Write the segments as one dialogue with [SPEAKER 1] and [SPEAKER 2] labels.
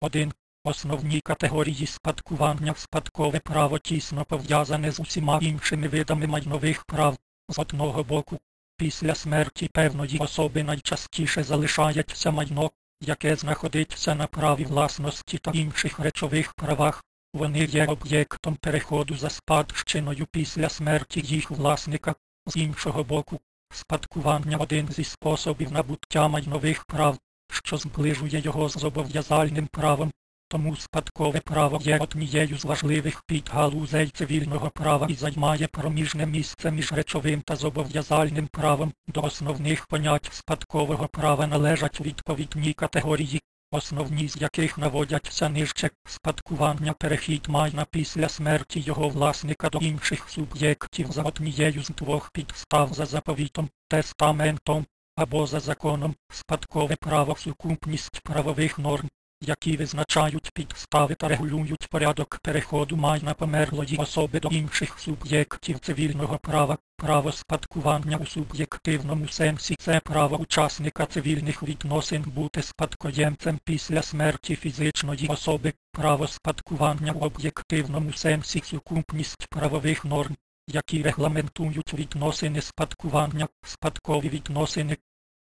[SPEAKER 1] 1. Основні категорії спадкування спадкове право тісно пов'язане з усіма іншими видами майнових прав. З одного боку, після смерті певної особи найчастіше залишається майно, яке знаходиться на праві власності та інших речових правах. Вони є об'єктом переходу за спадщиною після смерті їх власника. З іншого боку, спадкування один зі способів набуття майнових прав, що зближує його з зобов'язальним правом. Тому спадкове право є однією з важливих підгалузей цивільного права і займає проміжне місце між речовим та зобов'язальним правом. До основних понять спадкового права належать відповідні категорії, основні з яких наводяться нижче спадкування перехід майна після смерті його власника до інших суб'єктів за однією з двох підстав за заповітом, тестаментом або за законом, спадкове право сукупність правових норм які визначають підстави та регулюють порядок переходу майна померлої особи до інших суб'єктів цивільного права, право спадкування у суб'єктивному сенсі це право учасника цивільних відносин бути спадкоємцем після смерті фізичної особи, право спадкування в об'єктивному сенсі сукупність правових норм, які регламентують відносини спадкування, спадкові відносини.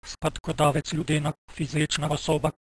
[SPEAKER 1] Спадкодавець людина, фізична особа,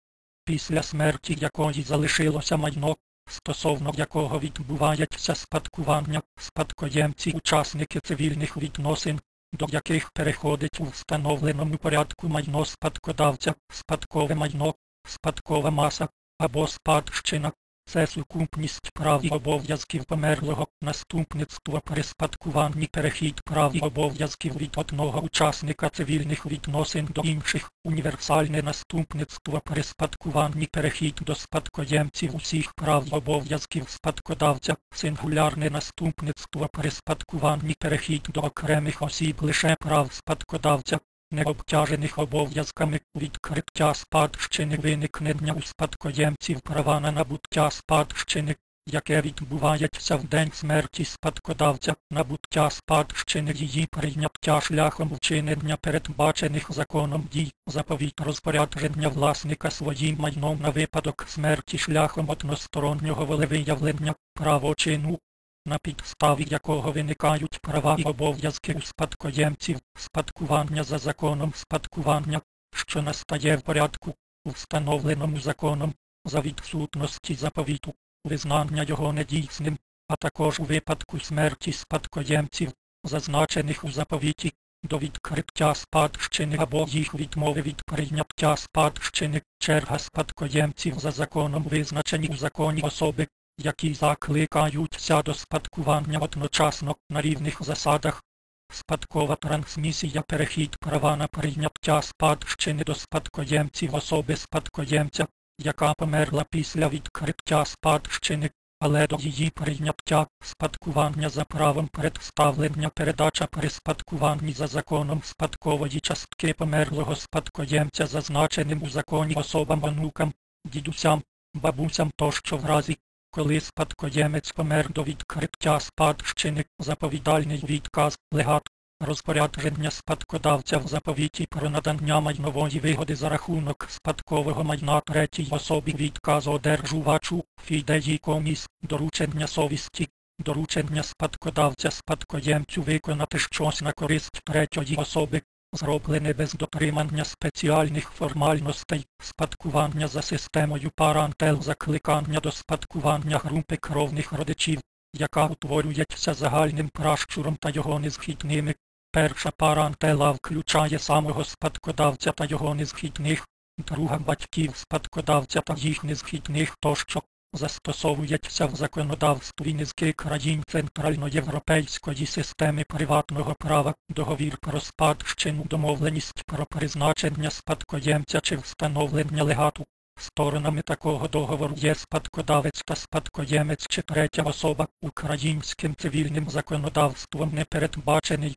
[SPEAKER 1] після смерті якої залишилося майно, стосовно якого відбувається спадкування, спадкоємці учасники цивільних відносин, до яких переходить у встановленому порядку майно спадкодавця, спадкове майно, спадкова маса або спадщина, це сукупність прав і обов'язків померлого, наступництво при спадкуванні перехід прав і обов'язків від одного учасника цивільних відносин до інших, універсальне наступництво при спадкуванні перехід до спадкоємців усіх прав і обов'язків спадкодавця, сингулярне наступництво при спадкуванні перехід до окремих осіб лише прав спадкодавця, необтяжених обов'язками відкриття спадщини виникнення у спадкоємців права на набуття спадщини, яке відбувається в день смерті спадкодавця, набуття спадщини її прийняття шляхом вчинення передбачених законом дій, заповіт розпорядження власника своїм майном на випадок смерті шляхом одностороннього волевиявлення, право чину, на підставі якого виникають права і обов'язки у спадкоємців, спадкування за законом спадкування, що настає в порядку, встановленому законом, за відсутності заповіту, визнання його недійсним, а також у випадку смерті спадкоємців, зазначених у заповіті, до відкриття спадщини або їх відмови від прийняття спадщини, черга спадкоємців за законом визначені у законі особи, які закликаються до спадкування одночасно на рівних засадах. Спадкова трансмісія перехід права на прийняття спадщини до спадкоємців особи спадкоємця, яка померла після відкриття спадщини, але до її прийняття спадкування за правом представлення передача при спадкуванні за законом спадкової частки померлого спадкоємця, зазначеним у законі особам онукам, дідусям, бабусям тощо в разі, коли спадкоємець помер до відкриття спадщини, заповідальний відказ, легат, розпорядження спадкодавця в заповіті про надання майнової вигоди за рахунок спадкового майна третій особі відказ одержувачу, фідеї коміс, доручення совісті, доручення спадкодавця спадкоємцю виконати щось на користь третьої особи, зроблене без дотримання спеціальних формальностей, спадкування за системою парантел закликання до спадкування групи кровних родичів, яка утворюється загальним пращуром та його незхідними. Перша парантела включає самого спадкодавця та його незхідних, друга батьків спадкодавця та їх незхідних тощо застосовується в законодавстві низки країн центральноєвропейської системи приватного права, договір про спадщину, домовленість про призначення спадкоємця чи встановлення легату. Сторонами такого договору є спадкодавець та спадкоємець чи третя особа українським цивільним законодавством не передбачений.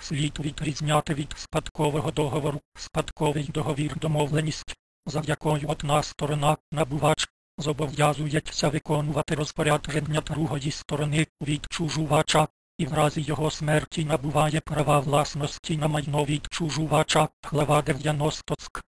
[SPEAKER 1] Слід відрізняти від спадкового договору спадковий договір домовленість, за якою одна сторона набувач зобов'язується виконувати розпорядження другої сторони відчужувача і в разі його смерті набуває права власності на майно відчужувача. Глава 90 ск.